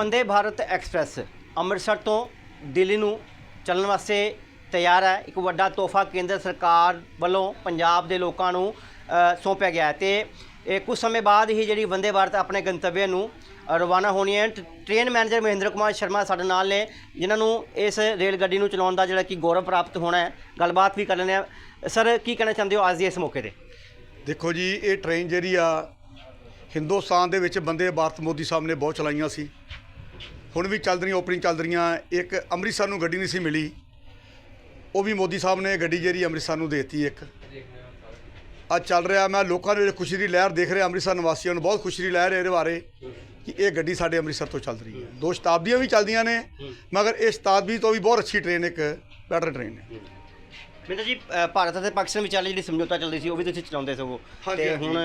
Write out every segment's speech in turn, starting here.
Vande Bharat express Amritsar ਤੋਂ ਦਿੱਲੀ ਨੂੰ ਚੱਲਣ ਵਾਸਤੇ ਤਿਆਰ ਹੈ। ਇੱਕ ਵੱਡਾ ਤੋਹਫਾ ਕੇਂਦਰ ਸਰਕਾਰ ਵੱਲੋਂ ਪੰਜਾਬ ਦੇ ਲੋਕਾਂ ਨੂੰ ਸੌਂਪਿਆ ਗਿਆ ਹੈ ਤੇ ਇਹ ਕੁਝ ਸਮੇਂ ਬਾਅਦ ਹੀ ਜਿਹੜੀ ਵੰਦੇ ਭਾਰਤ ਆਪਣੇ ਗੰਤਵਯ ਨੂੰ ਰਵਾਨਾ ਹੋਣੀ ਹੈ। ਟ੍ਰੇਨ ਮੈਨੇਜਰ ਮਹਿੰਦਰ ਕੁਮਾਰ ਸ਼ਰਮਾ ਸਾਡੇ ਨਾਲ ਨੇ, ਜਿਨ੍ਹਾਂ ਨੂੰ ਇਸ ਰੇਲ ਗੱਡੀ ਨੂੰ ਚਲਾਉਣ ਦਾ ਜਿਹੜਾ ਕਿ ਗੌਰਵ ਪ੍ਰਾਪਤ ਹੋਣਾ ਹੈ। ਗੱਲਬਾਤ ਵੀ ਕਰ ਲੈਂਦੇ ਆ ਸਰ, ਕੀ ਕਹਿਣਾ ਚਾਹੁੰਦੇ ਹੋ ਅੱਜ ਦੇ ਇਸ ਮੌਕੇ ਤੇ? ਦੇਖੋ ਜੀ, ਇਹ ਟ੍ਰੇਨ ਜਿਹੜੀ ਆ, ਹਿੰਦੁਸਤਾਨ ਦੇ ਵਿੱਚ ਬੰਦੇ ਭਾਰਤ ਮੋਦੀ ਸਾਹਿਬ ਨੇ ਬਹੁਤ ਚਲਾਈਆਂ ਸੀ। ਹੁਣ ਵੀ ਚੱਲ ਰਹੀਆਂ ਓਪਨਿੰਗ ਚੱਲ ਰਹੀਆਂ। ਇੱਕ ਅੰਮ੍ਰਿਤਸਰ ਨੂੰ ਗੱਡੀ ਨਹੀਂ ਸੀ ਮਿਲੀ। ਉਹ ਵੀ ਮੋਦੀ ਸਾਹਿਬ ਨੇ ਗੱਡੀ ਜਿਹੜੀ ਅੰਮ੍ਰਿਤਸਰ ਨੂੰ ਦੇਤੀ ਇੱਕ। ਅੱਜ ਚੱਲ ਰਿਹਾ ਮੈਂ ਲੋਕਾਂ ਦੇ ਖੁਸ਼ੀ ਦੀ ਲਹਿਰ ਦੇਖ ਰਿਹਾ ਅੰਮ੍ਰਿਤਸਰ ਨਿਵਾਸੀਆਂ ਨੂੰ ਬਹੁਤ ਖੁਸ਼ੀ ਦੀ ਲਹਿਰ ਹੈ ਇਹਦੇ ਬਾਰੇ ਕਿ ਇਹ ਗੱਡੀ ਸਾਡੇ ਅੰਮ੍ਰਿਤਸਰ ਤੋਂ ਚੱਲ ਰਹੀ ਹੈ। ਦੋ ਸ਼ਤਾਬਦੀਆਂ ਵੀ ਚੱਲਦੀਆਂ ਨੇ ਮਗਰ ਇਹ ਸ਼ਤਾਬਦੀ ਤੋਂ ਵੀ ਬਹੁਤ ਅੱਛੀ ਟ੍ਰੇਨ ਇੱਕ ਬੈਟਰ ਟ੍ਰੇਨ ਹੈ। ਮਿੰਦਰ ਜੀ ਭਾਰਤ ਅਤੇ ਪਾਕਿਸਤਾਨ ਵਿਚਾਲੇ ਜਿਹੜੀ ਸਮਝੌਤਾ ਚੱਲਦੀ ਸੀ ਉਹ ਵੀ ਤੁਸੀਂ ਚਲਾਉਂਦੇ ਸਗੋ। ਤੇ। ਹੁਣ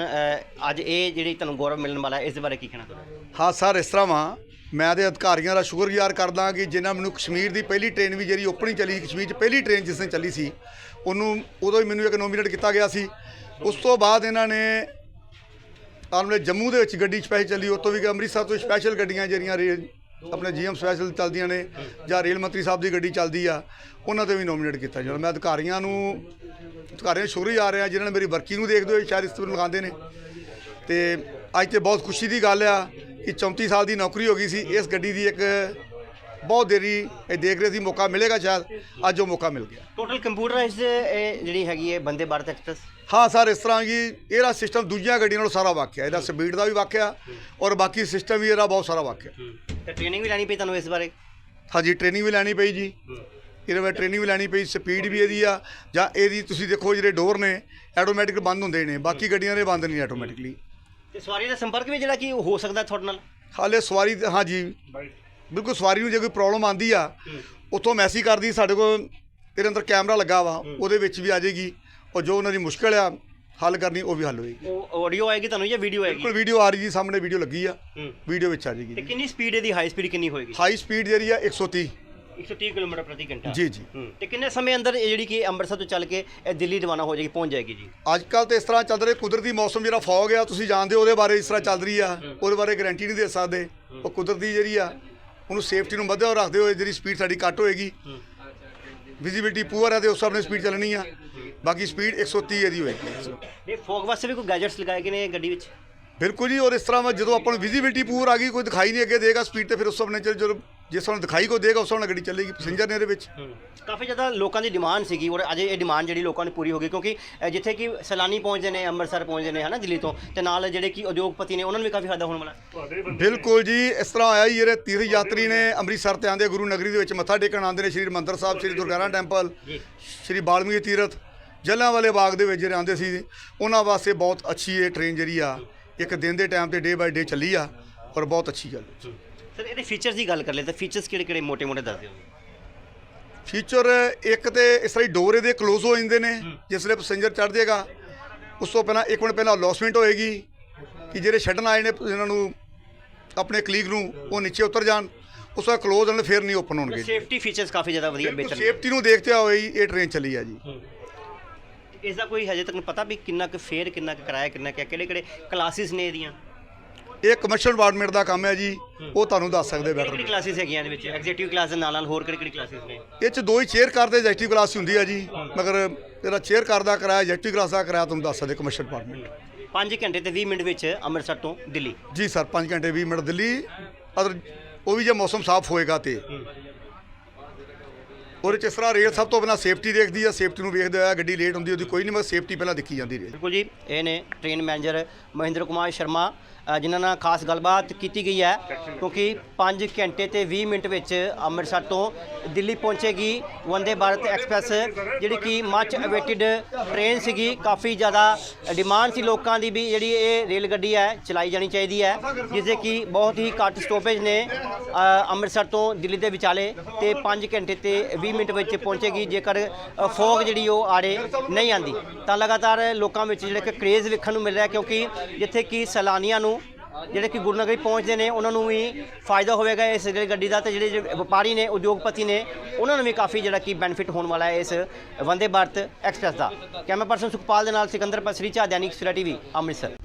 ਅੱਜ ਇਹ ਜਿਹੜੀ ਤੁਹਾਨੂੰ ਗੌਰਵ ਮਿਲਣ ਵਾਲਾ ਇਸ ਦੇ ਬਾਰੇ ਕੀ ਕਹਿਣਾ ਹਾਂ ਸਰ ਇਸ ਤਰ੍ਹਾਂ ਵਾਂ। ਮੈਂ ਦੇ ਅਧਿਕਾਰੀਆਂ ਦਾ ਸ਼ੁਕਰਗੁਜ਼ਾਰ ਕਰਦਾ ਕਿ ਜਿਨ੍ਹਾਂ ਮੈਨੂੰ ਕਸ਼ਮੀਰ ਦੀ ਪਹਿਲੀ ਟ੍ਰੇਨ ਵੀ ਜਿਹੜੀ ਓਪਨਿੰਗ ਚੱਲੀ, ਕਸ਼ਮੀਰ 'ਚ ਪਹਿਲੀ ਟ੍ਰੇਨ ਜਿਸ ਨੇ ਚੱਲੀ ਸੀ, ਉਹਨੂੰ, ਉਦੋਂ ਹੀ ਮੈਨੂੰ ਇੱਕ ਨੋਮੀਨੇਟ ਕੀਤਾ ਗਿਆ ਸੀ। ਉਸ ਤੋਂ ਬਾਅਦ ਇਹਨਾਂ ਨੇ ਆਨਲੇ ਜੰਮੂ ਦੇ ਵਿੱਚ ਗੱਡੀ ਸਪੈਸ਼ਲ ਚੱਲੀ ਉਹ ਤੋਂ ਵੀ ਕਿ ਅੰਮ੍ਰਿਤਸਰ ਤੋਂ ਸਪੈਸ਼ਲ ਗੱਡੀਆਂ ਜਿਹੜੀਆਂ ਰੇਲ, ਆਪਣੇ ਜੀਐਮ ਸਪੈਸ਼ਲ ਚੱਲਦੀਆਂ ਨੇ, ਜਾਂ ਰੇਲ ਮੰਤਰੀ ਸਾਹਿਬ ਦੀ ਗੱਡੀ ਚੱਲਦੀ ਆ, ਉਹਨਾਂ ਤੇ ਵੀ ਨੋਮੀਨੇਟ ਕੀਤਾ ਜਾਂਦਾ ਮੈਂ ਅਧਿਕਾਰੀਆਂ ਨੂੰ ਅਧਿਕਾਰੀਆਂ ਨੂੰ ਆ ਰਿਹਾ, ਜਿਨ੍ਹਾਂ ਨੇ ਮੇਰੀ ਵਰਕੀ ਨੂੰ ਦੇਖਦੇ ਹੋਏ ਸ਼ਾਇਦ ਇਸ ਤੋਂ ਲਗਾਉਂਦੇ ਨੇ। ਤੇ ਅੱਜ ਤੇ ਬਹੁਤ ਖੁਸ਼ੀ ਦੀ ਗੱਲ ਆ ਕਿ 34 ਸਾਲ ਦੀ ਨੌਕਰੀ ਹੋ ਗਈ ਸੀ। ਇਸ ਗੱਡੀ ਦੀ ਇੱਕ ਬਹੁਤ ਦੇਰੀ ਇਹ ਦੇਖ ਰਹੇ ਸੀ ਮੌਕਾ ਮਿਲੇਗਾ ਸ਼ਾਇਦ। ਅੱਜ ਉਹ ਮੌਕਾ ਮਿਲ ਗਿਆ। ਟੋਟਲ ਕੰਪਿਊਟਰਾਈਜ਼ਡ ਇਹ ਜਿਹੜੀ ਹੈਗੀ ਹੈ ਬੰਦੇ ਭਾਰਤ ਐਕਸਪ੍ਰੈਸ? ਹਾਂ ਸਰ ਇਸ ਤਰ੍ਹਾਂ ਕਿ ਇਹਦਾ ਸਿਸਟਮ ਦੂਜੀਆਂ ਗੱਡੀਆਂ ਨਾਲੋਂ ਸਾਰਾ ਵਾਕਿਆ ਇਹਦਾ ਸਪੀਡ ਦਾ ਵੀ ਵਾਕਿਆ ਔਰ ਬਾਕੀ ਸਿਸਟਮ ਵੀ ਇਹਦਾ ਬਹੁਤ ਸਾਰਾ ਵਾਕਿਆ ਤੇ ਟ੍ਰੇਨਿੰਗ ਵੀ ਲੈਣੀ ਪਈ ਤੁਹਾਨੂੰ ਇਸ ਬਾਰੇ? ਹਾਂਜੀ ਟ੍ਰੇਨਿੰਗ ਵੀ ਲੈਣੀ ਪਈ ਜੀ। ਇਹਦੇ ਵਿੱਚ ਟ੍ਰੇਨਿੰਗ ਵੀ ਲੈਣੀ ਪਈ ਸਪੀਡ ਵੀ ਇਹਦੀ ਆ। ਜਾਂ ਇਹਦੀ ਤੁਸੀਂ ਦੇਖੋ ਜਿਹੜੇ ਡੋਰ ਨੇ ਆਟੋਮੈਟਿਕ ਬੰਦ ਹੁੰਦੇ ਨੇ। ਬਾਕੀ ਗੱਡੀਆਂ ਦੇ ਬੰਦ ਨਹੀਂ ਆਟੋਮੈਟਿਕਲੀ ਤੇ ਸਵਾਰੀ ਦਾ ਸੰਪਰਕ ਵੀ ਜਿਹੜਾ ਕਿ ਹੋ ਸਕਦਾ ਤੁਹਾਡੇ ਨਾਲ? ਹਾਲੇ ਸਵਾਰੀ ਤੇ- ਹਾਂਜੀ ਬਿਲਕੁਲ ਸਵਾਰੀ ਨੂੰ ਜੇ ਕੋਈ ਪ੍ਰੋਬਲਮ ਆਂਦੀ ਆ ਉੱਥੋਂ ਮੈਸੇਜ ਕਰਦੀ ਸਾਡੇ ਕੋਲ ਇਹਦੇ ਅੰਦਰ ਕੈਮਰਾ ਲੱਗਾ ਵਾ ਉਹਦੇ ਵਿੱਚ ਵੀ ਆ ਜਾਏਗੀ। ਔਰ ਜੋ ਉਹਨਾਂ ਦੀ ਮੁਸ਼ਕਲ ਆ ਹੱਲ ਕਰਨੀ ਉਹ ਵੀ ਹੱਲ ਹੋਏਗੀ। ਉਹ ਆਡੀਓ ਆਏਗੀ ਤੁਹਾਨੂੰ ਜਾਂ ਵੀਡੀਓ ਆਏਗੀ? ਬਿਲਕੁਲ ਵੀਡੀਓ ਆ ਰਹੀ ਜੀ ਸਾਹਮਣੇ ਵੀਡੀਓ ਲੱਗੀ ਆ। ਹੂੰ। ਵੀਡੀਓ ਵਿੱਚ ਆ ਤੇ ਜਾਏਗੀ ਕਿੰਨੀ ਸਪੀਡ ਇਹਦੀ ਹਾਈ ਸਪੀਡ ਕਿੰਨੀ ਹੋਏਗੀ? ਹਾਈ ਸਪੀਡ ਜਿਹੜੀ ਆ 130 130 ਕਿਲੋਮੀਟਰ ਪ੍ਰਤੀ ਘੰਟਾ। ਜੀ ਜੀ। ਹੂੰ। ਤੇ ਕਿੰਨੇ ਸਮੇਂ ਅੰਦਰ ਇਹ ਜਿਹੜੀ ਕਿ ਅੰਮ੍ਰਿਤਸਰ ਤੋਂ ਚੱਲ ਕੇ ਇਹ ਦਿੱਲੀ ਰਵਾਨਾ ਹੋ ਜਾਏਗੀ ਪਹੁੰਚ ਜਾਏਗੀ ਜੀ? ਅੱਜ ਕੱਲ ਤੇ ਇਸ ਤਰ੍ਹਾਂ ਚੱਲ ਰਿਹਾ ਕੁਦਰਤੀ ਮੌਸਮ ਜਿਹੜਾ ਫੌਗ ਆ ਤੁਸੀਂ ਜਾਣਦੇ ਹੋ ਉਹਦੇ ਬਾਰੇ ਇਸ ਤਰ੍ਹਾਂ ਚੱਲ ਰਹੀ ਆ। ਉਹਦੇ ਬਾਰੇ ਗਾਰੰਟੀ ਨਹੀਂ ਦੇ ਸਕਦੇ। ਉਹ ਕੁਦਰਤੀ ਜਿਹੜੀ ਆ ਉਹਨੂੰ ਸੇਫਟੀ ਨੂੰ ਮੱਦੇ ਰੱਖਦੇ ਹੋਏ ਜਿਹੜੀ ਸਪੀਡ ਸਾਡੀ ਘੱਟ ਹੋਏਗੀ। ਵਿਜ਼ਿਬਿਲਟੀ ਪੂਅਰ ਹੈ ਤੇ ਉਸ ਹਿਸਾਬ ਨਾਲ ਸਪੀਡ ਚੱਲਣੀ ਆ। ਬਾਕੀ ਸਪੀਡ 130 ਇਹਦੀ ਹੋਏਗੀ। ਇਹ ਫੋਗ ਵਾਸਤੇ ਵੀ ਕੋਈ ਗੈਜਟਸ ਲਗਾਏ ਗਏ ਨੇ ਗੱਡੀ ਵਿੱਚ? ਬਿਲਕੁਲ ਜੀ ਔਰ ਇਸ ਤਰ੍ਹਾਂ ਵਾ ਜਦੋਂ ਆਪਾਂ ਨੂੰ ਵਿਜ਼ਿਬਿਲਟੀ ਪੂਰ ਆ ਗਈ ਕੋਈ ਦਿਖਾਈ ਨਹੀਂ ਅੱਗੇ ਦੇਗਾ ਸਪੀਡ ਤੇ ਫਿਰ ਉਸ ਹਿਸਾਬ ਨਾਲ ਚੱਲ ਜਦੋਂ ਜਿਸ ਨਾਲ ਦਿਖਾਈ ਕੋ ਦੇਗਾ ਉਸ ਨਾਲ ਗੱਡੀ ਚੱਲੇਗੀ ਪੈਸੇਂਜਰ ਨੇ ਇਹਦੇ ਵਿੱਚ। ਕਾਫੀ ਜ਼ਿਆਦਾ ਲੋਕਾਂ ਦੀ ਡਿਮਾਂਡ ਸੀਗੀ ਔਰ ਅਜੇ ਇਹ ਡਿਮਾਂਡ ਜਿਹੜੀ ਲੋਕਾਂ ਦੀ ਪੂਰੀ ਹੋ ਗਈ ਕਿਉਂਕਿ ਅ, ਜਿੱਥੇ ਕਿ ਸੈਲਾਨੀ ਪਹੁੰਚਦੇ ਨੇ ਅੰਮ੍ਰਿਤਸਰ ਪਹੁੰਚਦੇ ਨੇ ਹਨਾ ਦਿੱਲੀ ਤੋਂ ਤੇ ਨਾਲ ਜਿਹੜੇ ਕਿ ਉਦਯੋਗਪਤੀ ਨੇ ਉਹਨਾਂ ਨੂੰ ਵੀ ਕਾਫੀ ਫਾਇਦਾ ਹੋਣ ਵਾਲਾ। ਬਿਲਕੁਲ ਜੀ ਇਸ ਤਰ੍ਹਾਂ ਆਇਆ ਜੀ ਜਿਹੜੇ ਤੀਰਥ ਯਾਤਰੀ ਨੇ ਅੰਮ੍ਰਿਤਸਰ ਤੇ ਆਂਦੇ ਗੁਰੂ ਨਗਰੀ ਦੇ ਵਿੱਚ ਮੱਥਾ ਟੇਕਣ ਆਉਂਦੇ ਨੇ ਸ਼੍ਰੀ ਹਰਿਮੰਦਰ ਸਾਹਿਬ ਸ਼੍ਰੀ ਦੁਰਗਿਆਨਾ ਟੈਂਪਲ ਸ਼੍ਰੀ ਬਾਲਮੀਕੀ ਤੀਰਥ ਜਲ੍ਹਿਆਂਵਾਲੇ ਬਾਗ ਦੇ ਵਿੱਚ ਜਿਹੜੇ ਆਉਂਦੇ ਸੀ ਉਹਨਾਂ ਵਾਸਤੇ ਬਹੁਤ ਅੱਛੀ ਇਹ ਟ੍ਰੇਨ ਜਿਹੜੀ ਆ ਇੱਕ ਦਿਨ ਦੇ ਟਾਈਮ ਤੇ ਡੇ ਬਾਈ ਡੇ ਚੱਲੀ ਆ ਔਰ ਬਹੁਤ ਅੱਛੀ ਗੱਲ ਸਰ ਇਹਦੇ ਫੀਚਰਸ ਦੀ ਗੱਲ ਕਰ ਲਈਏ ਤਾਂ ਫੀਚਰਸ ਕਿਹੜੇ ਕਿਹੜੇ ਮੋਟੇ ਮੋਟੇ ਦੱਸ ਦਿਓ ਫੀਚਰ ਇੱਕ ਤੇ ਇਸ ਤਰ੍ਹਾਂ ਹੀ ਡੋਰ ਇਹਦੇ ਕਲੋਜ਼ ਹੋ ਜਾਂਦੇ ਨੇ ਜਿਸ ਵੇਲੇ ਪੈਸੇਂਜਰ ਚੜ ਜਾਏਗਾ ਉਸ ਤੋਂ ਪਹਿਲਾਂ ਇੱਕ ਮਿੰਟ ਪਹਿਲਾਂ ਲੌਸਮੈਂਟ ਹੋਏਗੀ ਕਿ ਜਿਹੜੇ ਛੱਡਣ ਆਏ ਨੇ ਇਹਨਾਂ ਨੂੰ ਆਪਣੇ ਕਲੀਗ ਨੂੰ ਉਹ ਨੀਚੇ ਉਤਰ ਜਾਣ ਉਸ ਦਾ ক্লোਜ਼ ਹਨ ਫਿਰ ਨਹੀਂ ਓਪਨ ਹੋਣਗੇ ਸੇਫਟੀ ਫੀਚਰਸ ਕਾਫੀ ਜ਼ਿਆਦਾ ਵਧੀਆ ਬਿਹਤਰ ਸੇਫਟੀ ਨੂੰ ਦੇਖਦੇ ਹੋਏ ਇਹ ਟ੍ਰੇਨ ਚੱਲੀ ਆ ਜੀ। ਇਸ ਦਾ ਕੋਈ ਹਜੇ ਤੱਕ ਨਹੀਂ ਪਤਾ ਵੀ ਕਿੰਨਾ ਕੁ ਫੇਰ ਕਿੰਨਾ ਕੁ ਕਿਰਾਇਆ ਕਿੰਨਾ ਕੁ ਕਿਹੜੇ ਕਿਹੜੇ ਕਲਾਸਿਸ ਨੇ ਇਹਦੀਆਂ? ਇਹ ਕਮਰਸ਼ੀਅਲ ਡਿਪਾਰਟਮੈਂਟ ਦਾ ਕੰਮ ਹੈ ਜੀ। ਉਹ ਤੁਹਾਨੂੰ ਦੱਸ ਸਕਦੇ ਕਿਹੜੀ ਬੈਟਰ ਕਲਾਸਿਸ ਹੈਗੀਆਂ ਇਹਦੇ ਵਿੱਚ? ਐਗਜ਼ੀਕਿਊਟਿਵ ਕਲਾਸ ਦੇ ਨਾਲ ਨਾਲ ਹੋਰ ਕਿਹੜੀ ਕਿਹੜੀ ਕਲਾਸਿਸ ਨੇ? ਇਹ ਚ ਦੋ ਹੀ ਚੇਅਰ ਕਾਰ ਦੇ ਐਜੈਕਟਿਵ ਕਲਾਸ ਹੁੰਦੀ ਆ ਜੀ। ਮਗਰ ਇਹਦਾ ਚੇਅਰ ਕਾਰ ਦਾ ਕਿਰਾਇਆ ਐਜੈਕਟਿਵ ਕਲਾਸ ਦਾ ਕਿਰਾਇਆ ਤੁਹਾਨੂੰ ਦੱਸ ਸਕਦੇ ਕਮਰਸ਼ੀਅਲ ਡਿਪਾਰਟਮੈਂਟ 5 ਘੰਟੇ ਤੇ 20 ਮਿੰਟ ਵਿੱਚ ਅੰਮ੍ਰਿਤਸਰ ਤੋਂ ਦਿੱਲੀ। ਜੀ ਸਰ 5 ਘੰਟੇ 20 ਮਿੰਟ ਦਿੱਲੀ। ਅਦਰ ਉਹ ਵੀ ਜੇ ਮੌਸਮ ਸਾਫ਼ ਹੋਏਗਾ ਤੇ। ਉਹਦੇ ਚ ਇਸ ਤਰ੍ਹਾਂ ਰੇਲ ਸਭ ਤੋਂ ਪਹਿਲਾਂ ਸੇਫਟੀ ਦੇਖਦੀ ਆ ਸੇਫਟੀ ਨੂੰ ਵੇਖਦਾ ਹੋਇਆ ਗੱਡੀ ਲੇਟ ਹੁੰਦੀ ਉਹਦੀ ਕੋਈ ਨਹੀਂ ਮਗਰ ਸੇਫਟੀ ਪਹਿਲਾਂ ਦੇਖੀ ਜਾਂਦੀ ਰੇਲ। ਬਿਲਕੁਲ ਜੀ ਇਹ ਨੇ ਟ੍ਰੇਨ ਮੈਨੇਜਰ ਮਹਿੰਦਰ ਕੁਮਾਰ ਸ਼ਰਮਾ ਅ, ਜਿਨ੍ਹਾਂ ਨਾਲ ਖਾਸ ਗੱਲਬਾਤ ਕੀਤੀ ਗਈ ਹੈ ਕਿਉਂਕਿ 5 ਘੰਟੇ ਤੇ 20 ਮਿੰਟ ਵਿੱਚ ਅੰਮ੍ਰਿਤਸਰ ਤੋਂ ਦਿੱਲੀ ਪਹੁੰਚੇਗੀ ਵੰਦੇ ਭਾਰਤ ਐਕਸਪ੍ਰੈਸ ਜਿਹੜੀ ਕਿ ਮੱਚ ਅਵੇਟਿਡ ਟ੍ਰੇਨ ਸੀਗੀ ਕਾਫੀ ਜ਼ਿਆਦਾ ਡਿਮਾਂਡ ਸੀ ਲੋਕਾਂ ਦੀ ਵੀ ਜਿਹੜੀ ਇਹ ਰੇਲ ਗੱਡੀ ਹੈ ਚਲਾਈ ਜਾਣੀ ਚਾਹੀਦੀ ਹੈ ਜਿਸ ਦੇ ਕਿ ਬਹੁਤ ਹੀ ਘੱਟ ਸਟੋਪੇਜ ਨੇ ਅ, ਅੰਮ੍ਰਿਤਸਰ ਤੋਂ ਦਿੱਲੀ ਦੇ ਵਿਚਾਲੇ ਤੇ 5 ਘੰਟੇ ਤੇ 20 ਮਿੰਟ ਵਿੱਚ ਪਹੁੰਚੇਗੀ। ਜੇਕਰ ਫੋਗ ਜਿਹੜੀ ਉਹ ਆੜੇ ਨਹੀਂ ਆਂਦੀ, ਤਾਂ ਲਗਾਤਾਰ ਲੋਕਾਂ ਵਿੱਚ ਜਿਹੜਾ ਕਿ ਕ੍ਰੇਜ਼ ਵੇਖਣ ਨੂੰ ਮਿਲ ਰਿਹਾ ਕਿਉਂਕਿ ਜਿੱਥੇ ਕਿ ਸੈਲਾਨੀਆਂ ਨੂੰ ਜਿਹੜੇ ਕਿ ਗੁਰੂ ਨਗਰੀ ਪਹੁੰਚਦੇ ਨੇ, ਉਹਨਾਂ ਨੂੰ ਵੀ ਫਾਇਦਾ ਹੋਵੇਗਾ ਇਸ ਰੇਲ ਗੱਡੀ ਦਾ, ਤੇ ਜਿਹੜੇ ਵਪਾਰੀ ਨੇ, ਉਦਯੋਗਪਤੀ ਨੇ, ਉਹਨਾਂ ਨੂੰ ਵੀ ਕਾਫੀ ਜਿਹੜਾ ਕਿ ਬੈਨੀਫਿਟ ਹੋਣ ਵਾਲਾ ਹੈ ਇਸ ਵੰਦੇ ਭਾਰਤ ਐਕਸਪ੍ਰੈਸ ਦਾ। ਕੈਮਰਾ ਪਰਸਨ ਸੁਖਪਾਲ ਦੇ ਨਾਲ ਸਿਕੰਦਰ ਪਸਰੀ ਚਾਹ ਦੈਨਿਕ ਸਵੇਰਾ ਟੀਵੀ, ਅੰਮ੍ਰਿਤਸਰ।